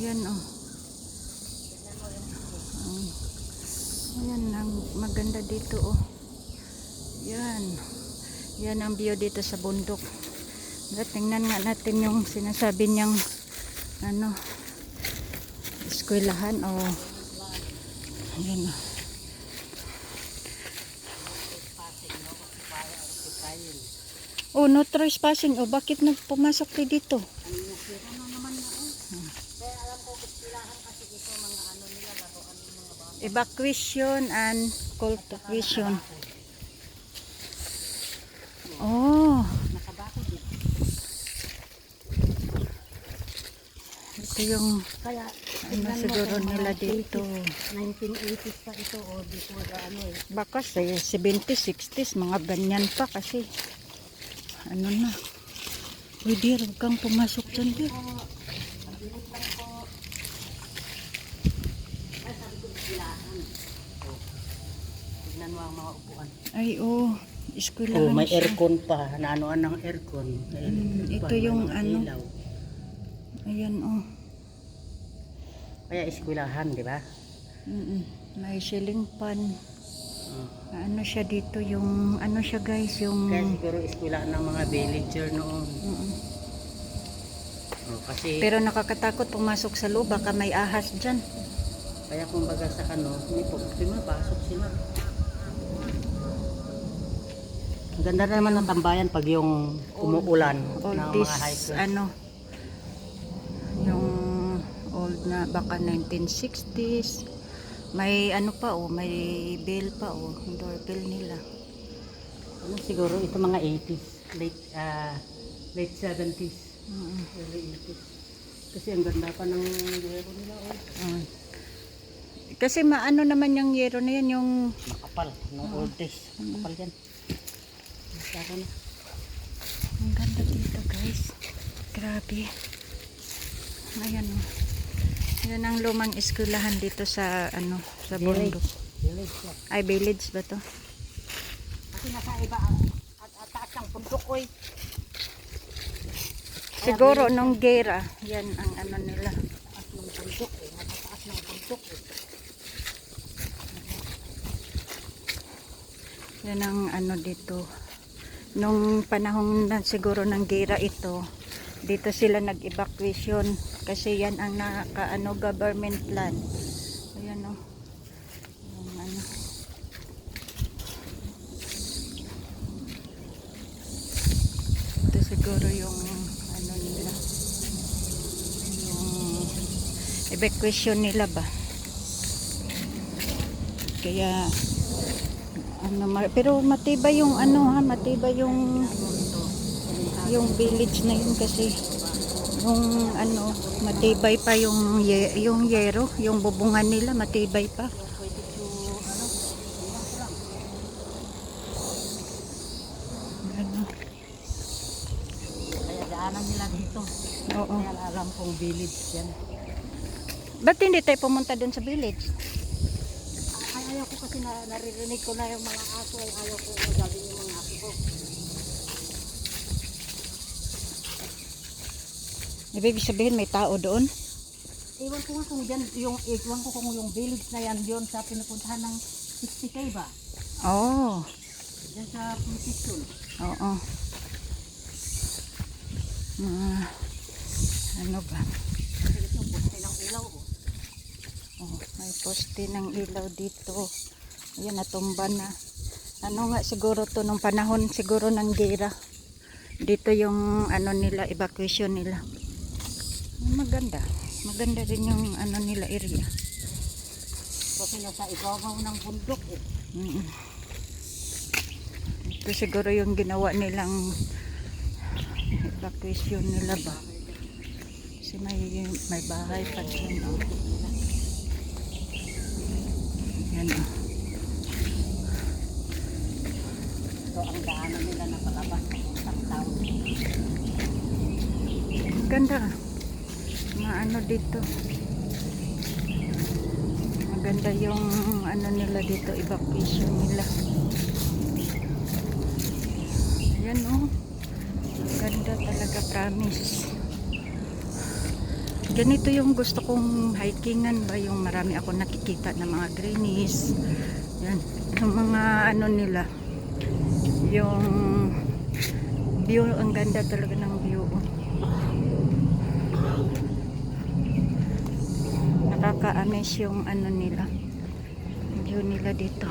Ayan oh. Ayan ang maganda dito oh. Yan. Yan ang view dito sa bundok. Tingnan nga natin yung sinasabi niyang ano eskwelahan o oh. Ayan oh. Oh, no trespassing. Oh, bakit nagpumasok kayo dito? Evacuation and action. Oh. Ito yung Kaya, ano siguro nila dito. 1980s pa ito o before the ano eh. Baka sa 70s, 60s, mga ganyan pa kasi. Ano na. Uy, dear, huwag kang pumasok dyan, dear. Tignan mo ang mga upuan. Ay, oh. Eskwelahan Oh, may siya. aircon pa. Naanoan ng aircon. May Mm, ito may yung ano. ilaw. Ayan, oh. Kaya eskwelahan, di ba? Mm-mm. May ceiling fan. Oh. Ano siya dito, yung, ano siya guys, yung... Kaya siguro eskwelahan ng mga villager noon. Mm-mm. Oh, kasi, Pero nakakatakot pumasok sa loob, baka may ahas dyan. kaya kumbaga sa kano, hindi po, pasok sila. Ganda na naman ng tambayan pag yung umuulan All ng this, mga hikers. ano, yung old na, baka 1960s. May ano pa oh, may bell pa oh, yung doorbell nila. Ano siguro ito mga 80s, late ah late 70s, Mm-mm. early 80s. Kasi ang ganda pa ng yero nila, oh. Ah. Kasi maano naman yung yero na yan, yung Makapal, no old days. Makapal yan. Saka na. Ang ganda dito guys. Grabe. Ayan o. Yan ang lumang eskwelahan dito sa ano sa bundok. Ay village ba to? Kasi nasa iba ang at at taas ng bundok, oy. Siguro nung gera, yan ang ano nila. Taas ng bundok, eh. Nasa taas ng bundok, eh. Yan ang ano dito. Nung panahon na siguro ng gera ito, dito sila nag-evacuation kasi yan ang naka ano government land. Ayan o. Yung ano. Ito siguro yung ano nila. Yung evacuation nila ba. Kaya ano pero matibay yung ano ha, matibay yung yung village na yun kasi yung ano matibay pa yung ye, yung yero, yung bubungan nila matibay pa. Ano? Kaya daanan nila dito. Oo. Kaya alam kong village yan. Ba't hindi tayo pumunta doon sa village? Ay, ayaw ko kasi na, naririnig ko na yung mga aso. Ay, ayaw ko magaling yung mga aso ko. Ibig sabihin may tao doon? Iwan ko nga kung dyan, yung, iwan ko kung yung village na yan yun sa pinupuntahan ng 60k ba? Oo. Diyan sa position. Oo. Ah, ano ba? Kasi ito, poste ng ilaw ko. May poste ng ilaw dito. Ayan, natumba na. Ano nga siguro to nung panahon siguro ng gera. Dito yung ano nila, evacuation nila. Maganda. Maganda rin yung ano nila area. Kasi nasa ibabaw ng bundok eh. Mm. Ito siguro yung ginawa nilang evacuation nila ba. Kasi may, may bahay pa dyan. Oh. Yan oh. Ito ang daanan nila na palabas ng isang taon. Ganda. Mga ano dito. Maganda yung ano nila dito, evacuation nila. Ayan oh. Ganda talaga, promise. Ganito yung gusto kong hikingan ba yung marami ako nakikita ng mga greenies yan yung mga ano nila yung view ang ganda talaga ng view. Nakaka-amaze yung ano nila view nila dito